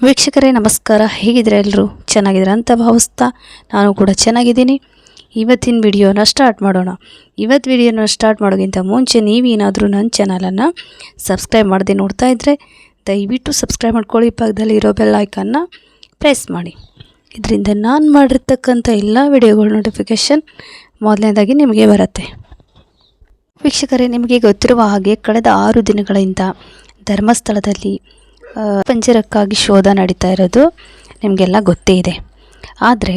ವೀಕ್ಷಕರೇ, ನಮಸ್ಕಾರ. ಹೇಗಿದ್ರೆ ಎಲ್ಲರೂ? ಚೆನ್ನಾಗಿದ್ದೀರಾ ಅಂತ ಭಾವಿಸ್ತಾ ನಾನು ಕೂಡ ಚೆನ್ನಾಗಿದ್ದೀನಿ. ಇವತ್ತಿನ ವಿಡಿಯೋನ ಸ್ಟಾರ್ಟ್ ಮಾಡೋಣ. ಇವತ್ತು ವಿಡಿಯೋನ ಸ್ಟಾರ್ಟ್ ಮಾಡೋಕ್ಕಿಂತ ಮುಂಚೆ ನೀವೇನಾದರೂ ನನ್ನ ಚಾನಲನ್ನು ಸಬ್ಸ್ಕ್ರೈಬ್ ಮಾಡದೆ ನೋಡ್ತಾ ಇದ್ದರೆ ದಯವಿಟ್ಟು ಸಬ್ಸ್ಕ್ರೈಬ್ ಮಾಡ್ಕೊಳ್ಳಿ. ಪಕ್ಕದಲ್ಲಿ ಇರೋ ಬೆಲ್ ಐಕನ್ನ ಪ್ರೆಸ್ ಮಾಡಿ. ಇದರಿಂದ ನಾನು ಮಾಡಿರ್ತಕ್ಕಂಥ ಎಲ್ಲ ವಿಡಿಯೋಗಳ ನೋಟಿಫಿಕೇಷನ್ ಮೊದಲನೇದಾಗಿ ನಿಮಗೆ ಬರುತ್ತೆ. ವೀಕ್ಷಕರೇ, ನಿಮಗೆ ಗೊತ್ತಿರುವ ಹಾಗೆ ಕಳೆದ ಆರು ದಿನಗಳಿಂದ ಧರ್ಮಸ್ಥಳದಲ್ಲಿ ಪಂಜರಕ್ಕಾಗಿ ಶೋಧ ನಡೀತಾ ಇರೋದು ನಿಮಗೆಲ್ಲ ಗೊತ್ತೇ ಇದೆ. ಆದರೆ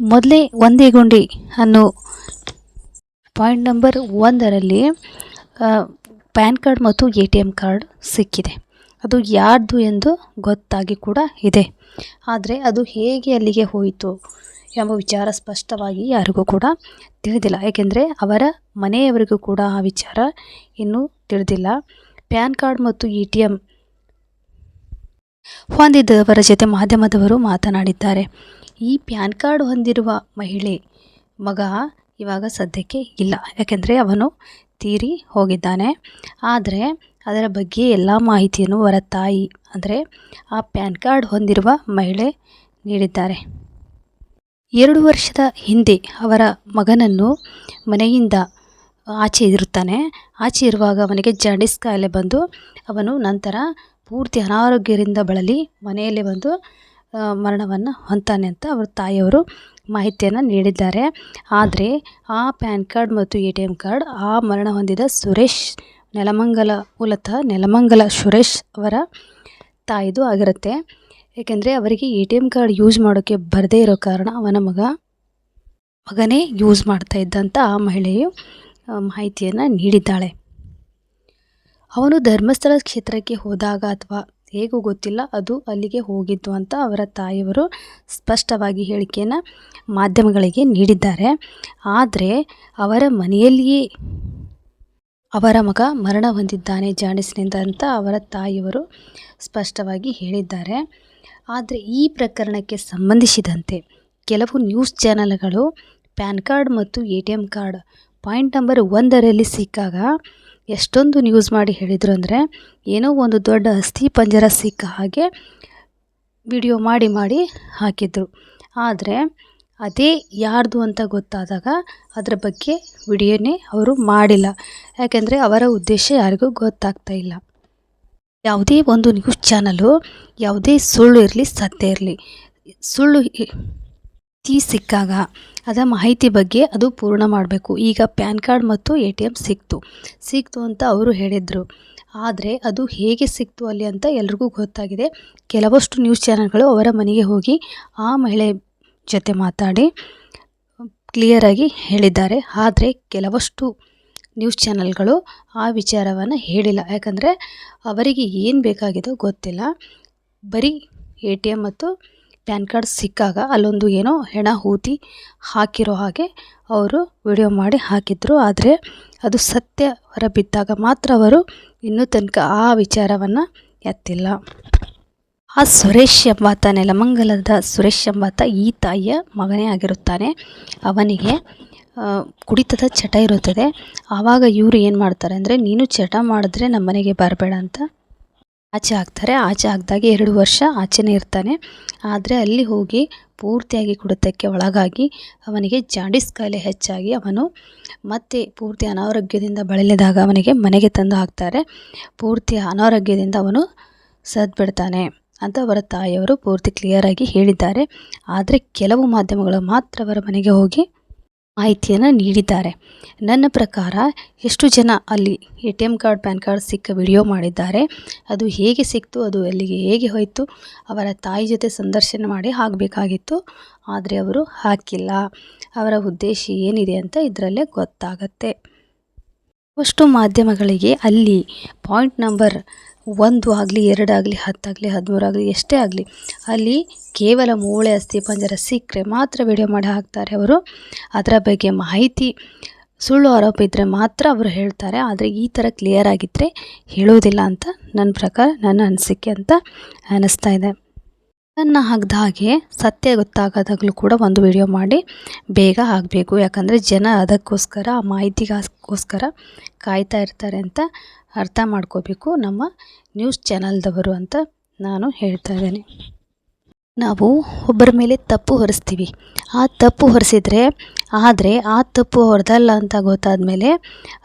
ಮೊದಲೇ ಒಂದೇ ಗುಂಡಿ ಅನ್ನೋ ಪಾಯಿಂಟ್ ನಂಬರ್ ಒಂದರಲ್ಲಿ ಪ್ಯಾನ್ ಕಾರ್ಡ್ ಮತ್ತು ಎ ಟಿ ಎಂ ಕಾರ್ಡ್ ಸಿಕ್ಕಿದೆ. ಅದು ಯಾರ್ದು ಎಂದು ಗೊತ್ತಾಗಿ ಕೂಡ ಇದೆ. ಆದರೆ ಅದು ಹೇಗೆ ಅಲ್ಲಿಗೆ ಹೋಯಿತು ಎಂಬ ವಿಚಾರ ಸ್ಪಷ್ಟವಾಗಿ ಯಾರಿಗೂ ಕೂಡ ತಿಳಿದಿಲ್ಲ. ಏಕೆಂದರೆ ಅವರ ಮನೆಯವರಿಗೂ ಕೂಡ ಆ ವಿಚಾರ ಇನ್ನೂ ತಿಳಿದಿಲ್ಲ. ಪ್ಯಾನ್ ಕಾರ್ಡ್ ಮತ್ತು ಎ ಟಿ ಎಂ ಹೊಂದಿದ್ದವರ ಜೊತೆ ಮಾಧ್ಯಮದವರು ಮಾತನಾಡಿದ್ದಾರೆ. ಈ ಪ್ಯಾನ್ ಕಾರ್ಡ್ ಹೊಂದಿರುವ ಮಹಿಳೆ ಮಗ ಇವಾಗ ಸದ್ಯಕ್ಕೆ ಇಲ್ಲ. ಯಾಕೆಂದರೆ ಅವನು ತೀರಿ ಹೋಗಿದ್ದಾನೆ. ಆದರೆ ಅದರ ಬಗ್ಗೆ ಎಲ್ಲ ಮಾಹಿತಿಯನ್ನು ಅವರ ತಾಯಿ, ಅಂದರೆ ಆ ಪ್ಯಾನ್ ಕಾರ್ಡ್ ಹೊಂದಿರುವ ಮಹಿಳೆ ನೀಡಿದ್ದಾರೆ. ಎರಡು ವರ್ಷದ ಹಿಂದೆ ಅವರ ಮಗನನ್ನು ಮನೆಯಿಂದ ಆಚೆ ಇರುತ್ತಾನೆ. ಆಚೆ ಇರುವಾಗ ಅವನಿಗೆ ಜಾಂಡಿಸ್ ಕಾಯಿಲೆ ಬಂದು ಅವನು ನಂತರ ಪೂರ್ತಿ ಅನಾರೋಗ್ಯದಿಂದ ಬಳಲಿ ಮನೆಯಲ್ಲೇ ಬಂದು ಮರಣವನ್ನು ಹೊಂತಾನೆ ಅಂತ ಅವ್ರ ತಾಯಿಯವರು ಮಾಹಿತಿಯನ್ನು ನೀಡಿದ್ದಾರೆ. ಆದರೆ ಆ ಪ್ಯಾನ್ ಕಾರ್ಡ್ ಮತ್ತು ಎ ಟಿ ಎಂ ಕಾರ್ಡ್, ಆ ಮರಣ ಹೊಂದಿದ ಸುರೇಶ್ ನೆಲಮಂಗಲ, ಮೂಲತಃ ನೆಲಮಂಗಲ ಸುರೇಶ್ ಅವರ ತಾಯಿದು ಆಗಿರುತ್ತೆ. ಏಕೆಂದರೆ ಅವರಿಗೆ A T M card use ಮಾಡೋಕ್ಕೆ ಬರದೇ ಇರೋ ಕಾರಣ ಅವನ ಮಗ, ಮಗನೇ ಯೂಸ್ ಮಾಡ್ತಾ ಇದ್ದಂಥ ಆ ಮಹಿಳೆಯು ಮಾಹಿತಿಯನ್ನು ನೀಡಿದ್ದಾಳೆ. ಅವನು ಧರ್ಮಸ್ಥಳ ಕ್ಷೇತ್ರಕ್ಕೆ ಹೋದಾಗ ಅಥವಾ ಹೇಗೂ ಗೊತ್ತಿಲ್ಲ, ಅದು ಅಲ್ಲಿಗೆ ಹೋಗಿದ್ದು ಅಂತ ಅವರ ತಾಯಿಯವರು ಸ್ಪಷ್ಟವಾಗಿ ಹೇಳಿಕೆಯನ್ನು ಮಾಧ್ಯಮಗಳಿಗೆ ನೀಡಿದ್ದಾರೆ. ಆದರೆ ಅವರ ಮನೆಯಲ್ಲಿಯೇ ಅವರ ಮಗ ಮರಣ ಹೊಂದಿದ್ದಾನೆ ಜಾಂಡಿಸ್ನಿಂದ ಅಂತ ಅವರ ತಾಯಿಯವರು ಸ್ಪಷ್ಟವಾಗಿ ಹೇಳಿದ್ದಾರೆ. ಆದರೆ ಈ ಪ್ರಕರಣಕ್ಕೆ ಸಂಬಂಧಿಸಿದಂತೆ ಕೆಲವು ನ್ಯೂಸ್ ಚಾನಲ್ಗಳು, ಪ್ಯಾನ್ ಕಾರ್ಡ್ ಮತ್ತು A T M card point number ಒಂದರಲ್ಲಿ ಸಿಕ್ಕಾಗ ಎಷ್ಟೊಂದು ನ್ಯೂಸ್ ಮಾಡಿ ಹೇಳಿದರು ಅಂದರೆ ಏನೋ ಒಂದು ದೊಡ್ಡ ಅಸ್ಥಿ ಪಂಜರ ಸಿಕ್ಕ ಹಾಗೆ ವಿಡಿಯೋ ಮಾಡಿ ಮಾಡಿ ಹಾಕಿದರು. ಆದರೆ ಅದೇ ಯಾರ್ದು ಅಂತ ಗೊತ್ತಾದಾಗ ಅದರ ಬಗ್ಗೆ ವಿಡಿಯೋನೇ ಅವರು ಮಾಡಿಲ್ಲ. ಯಾಕೆಂದರೆ ಅವರ ಉದ್ದೇಶ ಯಾರಿಗೂ ಗೊತ್ತಾಗ್ತಾ ಇಲ್ಲ. ಯಾವುದೇ ಒಂದು ನ್ಯೂಸ್ ಚಾನಲು ಯಾವುದೇ ಸುಳ್ಳು ಇರಲಿ ಸತ್ಯ ಇರಲಿ, ಸುಳ್ಳು ಇ- ತಿ ಸಿಕ್ಕಾಗ ಅದರ ಮಾಹಿತಿ ಬಗ್ಗೆ ಅದು ಪೂರ್ಣ ಮಾಡಬೇಕು. ಈಗ ಪ್ಯಾನ್ ಕಾರ್ಡ್ ಮತ್ತು ಎ ಟಿ ಎಂ ಸಿಕ್ತು. ಸಿಕ್ತು ಅಂತ ಅವರು ಹೇಳಿದರು. ಆದರೆ ಅದು ಹೇಗೆ ಸಿಕ್ತು ಅಲ್ಲಿ ಅಂತ ಎಲ್ರಿಗೂ ಗೊತ್ತಾಗಿದೆ. ಕೆಲವಷ್ಟು ನ್ಯೂಸ್ ಚಾನಲ್ಗಳು ಅವರ ಮನೆಗೆ ಹೋಗಿ ಆ ಮಹಿಳೆ ಜೊತೆ ಮಾತಾಡಿ ಕ್ಲಿಯರಾಗಿ ಹೇಳಿದ್ದಾರೆ. ಆದರೆ ಕೆಲವಷ್ಟು ನ್ಯೂಸ್ ಚಾನಲ್ಗಳು ಆ ವಿಚಾರವನ್ನು ಹೇಳಿಲ್ಲ. ಯಾಕಂದರೆ ಅವರಿಗೆ ಏನು ಬೇಕಾಗಿದೋ ಗೊತ್ತಿಲ್ಲ. ಬರೀ ಎ ಟಿ ಎಂ ಮತ್ತು ಪ್ಯಾನ್ ಕಾರ್ಡ್ ಸಿಕ್ಕಾಗ ಅಲ್ಲೊಂದು ಏನೋ ಹೆಣ ಹೂತಿ ಹಾಕಿರೋ ಹಾಗೆ ಅವರು ವಿಡಿಯೋ ಮಾಡಿ ಹಾಕಿದ್ರು. ಆದರೆ ಅದು ಸತ್ಯ ಹೊರಬಿದ್ದಾಗ ಮಾತ್ರ ಅವರು ಇನ್ನೂ ತನಕ ಆ ವಿಚಾರವನ್ನು ಎತ್ತಿಲ್ಲ. ಆ ಸುರೇಶ್ ಎಂಬಾತ, ನೆಲಮಂಗಲದ ಸುರೇಶ್ ಎಂಬಾತ ಈ ತಾಯಿಯ ಮಗನೇ ಆಗಿರುತ್ತಾನೆ. ಅವನಿಗೆ ಕುಡಿತದ ಚಟ ಇರುತ್ತದೆ. ಆವಾಗ ಇವರು ಏನು ಮಾಡ್ತಾರೆ ಅಂದರೆ, ನೀನು ಚಟ ಮಾಡಿದ್ರೆ ನಮ್ಮನೆಗೆ ಬರಬೇಡ ಅಂತ ಆಚೆ ಹಾಕ್ತಾರೆ ಆಚೆ ಹಾಕಿದಾಗ ಎರಡು ವರ್ಷ ಆಚೆನೇ ಇರ್ತಾನೆ. ಆದರೆ ಅಲ್ಲಿ ಹೋಗಿ ಪೂರ್ತಿಯಾಗಿ ಕುಡಿತಕ್ಕೆ ಒಳಗಾಗಿ ಅವನಿಗೆ ಜಾಂಡಿಸ್ ಕಾಯಿಲೆ ಹೆಚ್ಚಾಗಿ ಅವನು ಮತ್ತೆ ಪೂರ್ತಿ ಅನಾರೋಗ್ಯದಿಂದ ಬಳಲಿದಾಗ ಅವನಿಗೆ ಮನೆಗೆ ತಂದು ಹಾಕ್ತಾರೆ. ಪೂರ್ತಿ ಅನಾರೋಗ್ಯದಿಂದ ಅವನು ಸದ್ಬಿಡ್ತಾನೆ ಅಂತ ಅವರ ತಾಯಿಯವರು ಪೂರ್ತಿ ಕ್ಲಿಯರಾಗಿ ಹೇಳಿದ್ದಾರೆ. ಆದರೆ ಕೆಲವು ಮಾಧ್ಯಮಗಳು ಮಾತ್ರ ಅವರ ಮನೆಗೆ ಹೋಗಿ ಮಾಹಿತಿಯನ್ನು ನೀಡಿದ್ದಾರೆ. ನನ್ನ ಪ್ರಕಾರ ಎಷ್ಟು ಜನ ಅಲ್ಲಿ A T M card, PAN card ಸಿಕ್ಕ ವಿಡಿಯೋ ಮಾಡಿದ್ದಾರೆ, ಅದು ಹೇಗೆ ಸಿಕ್ತು, ಅದು ಅಲ್ಲಿಗೆ ಹೇಗೆ ಹೋಯಿತು, ಅವರ ತಾಯಿ ಜೊತೆ ಸಂದರ್ಶನ ಮಾಡಿ ಹಾಕಬೇಕಾಗಿತ್ತು, ಆದರೆ ಅವರು ಹಾಕಿಲ್ಲ. ಅವರ ಉದ್ದೇಶ ಏನಿದೆ ಅಂತ ಇದರಲ್ಲೇ ಗೊತ್ತಾಗತ್ತೆ. ಅಷ್ಟು ಮಾಧ್ಯಮಗಳಿಗೆ ಅಲ್ಲಿ ಪಾಯಿಂಟ್ ನಂಬರ್ ಒಂದು ಆಗಲಿ ಎರಡಾಗಲಿ ಹತ್ತಾಗಲಿ ಹದಿಮೂರಾಗಲಿ ಎಷ್ಟೇ ಆಗಲಿ, ಅಲ್ಲಿ ಕೇವಲ ಮೂಳೆ ಅಸ್ಥಿ ಪಂಜರ ಸಿಕ್ಕರೆ ಮಾತ್ರ ವಿಡಿಯೋ ಮಾಡಿ ಹಾಕ್ತಾರೆ ಅವರು. ಅದರ ಬಗ್ಗೆ ಮಾಹಿತಿ, ಸುಳ್ಳು ಆರೋಪ ಇದ್ದರೆ ಮಾತ್ರ ಅವರು ಹೇಳ್ತಾರೆ. ಆದರೆ ಈ ಥರ ಕ್ಲಿಯರ್ ಆಗಿದ್ದರೆ ಹೇಳೋದಿಲ್ಲ ಅಂತ ನನ್ನ ಪ್ರಕಾರ, ನನ್ನ ಅನಿಸಿಕೆ ಅಂತ ಅನ್ನಿಸ್ತಾ ಇದೆ. ನನ್ನ ಹಾಕಿದ ಹಾಗೆ ಸತ್ಯ ಗೊತ್ತಾಗದಾಗಲೂ ಕೂಡ ಒಂದು ವಿಡಿಯೋ ಮಾಡಿ ಬೇಗ ಆಗಬೇಕು. ಯಾಕಂದರೆ ಜನ ಅದಕ್ಕೋಸ್ಕರ ಆ ಮಾಹಿತಿಗೋಸ್ಕರ ಕಾಯ್ತಾ ಇರ್ತಾರೆ ಅಂತ ಅರ್ಥ ಮಾಡ್ಕೋಬೇಕು ನಮ್ಮ ನ್ಯೂಸ್ ಚಾನಲ್ದವರು ಅಂತ ನಾನು ಹೇಳ್ತಾ ಇದ್ದೇನೆ. ನಾವು ಒಬ್ಬರ ಮೇಲೆ ತಪ್ಪು ಹೊರಿಸ್ತೀವಿ. ಆ ತಪ್ಪು ಹೊರಿಸಿದ್ರೆ, ಆದರೆ ಆ ತಪ್ಪು ಹೊರದಲ್ಲ ಅಂತ ಗೊತ್ತಾದ ಮೇಲೆ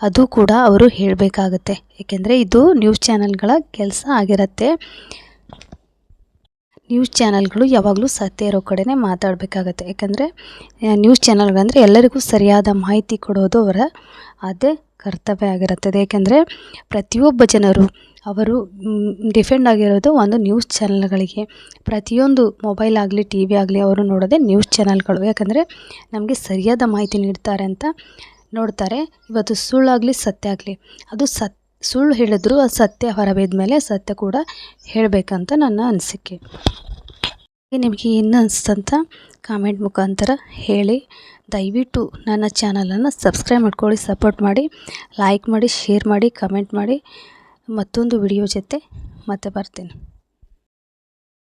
ಅದು ಕೂಡ ಅವರು ಹೇಳಬೇಕಾಗತ್ತೆ. ಏಕೆಂದರೆ ಇದು ನ್ಯೂಸ್ ಚಾನಲ್ಗಳ ಕೆಲಸ ಆಗಿರುತ್ತೆ. ನ್ಯೂಸ್ ಚಾನಲ್ಗಳು ಯಾವಾಗಲೂ ಸತ್ಯ ಇರೋ ಕಡೆನೇ ಮಾತಾಡಬೇಕಾಗತ್ತೆ. ಯಾಕಂದರೆ ನ್ಯೂಸ್ ಚಾನಲ್ಗಳಂದರೆ ಎಲ್ಲರಿಗೂ ಸರಿಯಾದ ಮಾಹಿತಿ ಕೊಡೋದು ಅವರ ಅದೇ ಕರ್ತವ್ಯ ಆಗಿರುತ್ತದೆ. ಏಕೆಂದರೆ ಪ್ರತಿಯೊಬ್ಬ ಜನರು ಅವರು ಡಿಫೆಂಡ್ ಆಗಿರೋದು ಒಂದು ನ್ಯೂಸ್ ಚಾನಲ್ಗಳಿಗೆ. ಪ್ರತಿಯೊಂದು ಮೊಬೈಲ್ ಆಗಲಿ ಟಿ ವಿ ಆಗಲಿ ಅವರು ನೋಡೋದೇ ನ್ಯೂಸ್ ಚಾನಲ್ಗಳು. ಯಾಕಂದರೆ, ನಮಗೆ ಸರಿಯಾದ ಮಾಹಿತಿ ನೀಡ್ತಾರೆ ಅಂತ ನೋಡ್ತಾರೆ. ಇವತ್ತು ಸುಳ್ಳಾಗಲಿ, ಸತ್ಯ ಆಗಲಿ, ಅದು ಸತ್ ಸುಳ್ಳು ಹೇಳಿದ್ರು ಅದು ಸತ್ಯ, ಹೊರಬಿದ್ದ ಮೇಲೆ ಸತ್ಯ ಕೂಡ ಹೇಳಬೇಕಂತ ನನ್ನ ಅನಿಸಿಕೆ. ನಿಮಗೆ ಏನು ಅನಿಸ್ತಂತ ಕಾಮೆಂಟ್ ಮುಖಾಂತರ ಹೇಳಿ. ದಯವಿಟ್ಟು ನನ್ನ ಚಾನಲನ್ನು ಸಬ್ಸ್ಕ್ರೈಬ್ ಮಾಡ್ಕೊಳ್ಳಿ ಸಪೋರ್ಟ್ ಮಾಡಿ ಲೈಕ್ ಮಾಡಿ ಶೇರ್ ಮಾಡಿ ಕಮೆಂಟ್ ಮಾಡಿ. ಮತ್ತೊಂದು ವಿಡಿಯೋ ಜೊತೆ ಮತ್ತೆ ಬರ್ತೀನಿ.